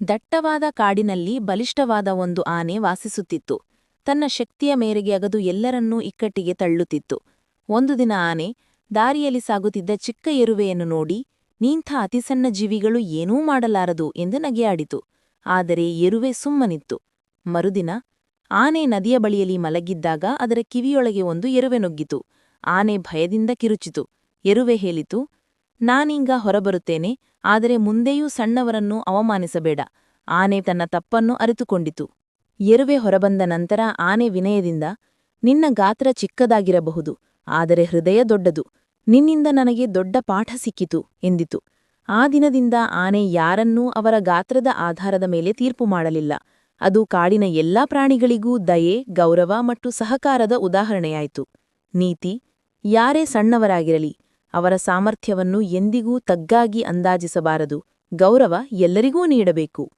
ದಟ್ಟವಾದ ಕಾಡಿನಲ್ಲಿ ಬಲಿಷ್ಠವಾದ ಒಂದು ಆನೆ ವಾಸಿಸುತ್ತಿತ್ತು. ತನ್ನ ಶಕ್ತಿಯ ಮೇರೆಗೆ ಅಗದು ಎಲ್ಲರನ್ನೂ ಇಕ್ಕಟ್ಟಿಗೆ ತಳ್ಳುತ್ತಿತ್ತು. ಒಂದು ದಿನ ಆನೆ, ದಾರಿಯಲ್ಲಿ ಸಾಗುತ್ತಿದ್ದ ಚಿಕ್ಕ ಎರುವೆಯನ್ನು ನೋಡಿ, ನೀಂಥ ಅತಿಸಣ್ಣ ಜೀವಿಗಳು ಏನೂ ಮಾಡಲಾರದು ಎಂದು ನಗೆಯಾಡಿತು. ಆದರೆ ಎರುವೆ ಸುಮ್ಮನಿತ್ತು. ಮರುದಿನ, ಆನೆ ನದಿಯ ಬಳಿಯಲ್ಲಿ ಮಲಗಿದ್ದಾಗ ಅದರ ಕಿವಿಯೊಳಗೆ ಒಂದು ಎರುವೆ ನುಗ್ಗಿತು. ಆನೆ ಭಯದಿಂದ ಕಿರುಚಿತು. ಎರುವೆ ಹೇಳಿತು ನಾನೀಗ ಹೊರಬರುತ್ತೇನೆ, ಆದರೆ ಮುಂದೆಯೂ ಸಣ್ಣವರನ್ನು ಅವಮಾನಿಸಬೇಡ. ಆನೆ ತನ್ನ ತಪ್ಪನ್ನು ಅರಿತುಕೊಂಡಿತು. ಎರುವೆ ಹೊರಬಂದ ನಂತರ ಆನೆ ವಿನಯದಿಂದ, ನಿನ್ನ ಗಾತ್ರ ಚಿಕ್ಕದಾಗಿರಬಹುದು, ಆದರೆ ಹೃದಯ ದೊಡ್ಡದು, ನಿನ್ನಿಂದ ನನಗೆ ದೊಡ್ಡ ಪಾಠ ಸಿಕ್ಕಿತು, ಎಂದಿತು. ಆ ದಿನದಿಂದ ಆನೆ ಯಾರನ್ನೂ ಅವರ ಗಾತ್ರದ ಆಧಾರದ ಮೇಲೆ ತೀರ್ಪು ಮಾಡಲಿಲ್ಲ. ಅದು ಕಾಡಿನ ಎಲ್ಲಾ ಪ್ರಾಣಿಗಳಿಗೂ ದಯೆ, ಗೌರವ ಮತ್ತು ಸಹಕಾರದ ಉದಾಹರಣೆಯಾಯಿತು. ನೀತಿ, ಯಾರೇ ಸಣ್ಣವರಾಗಿರಲಿ ಅವರ ಸಾಮರ್ಥ್ಯವನ್ನು ಎಂದಿಗೂ ತಗ್ಗಾಗಿ ಅಂದಾಜಿಸಬಾರದು. ಗೌರವ ಎಲ್ಲರಿಗೂ ನೀಡಬೇಕು.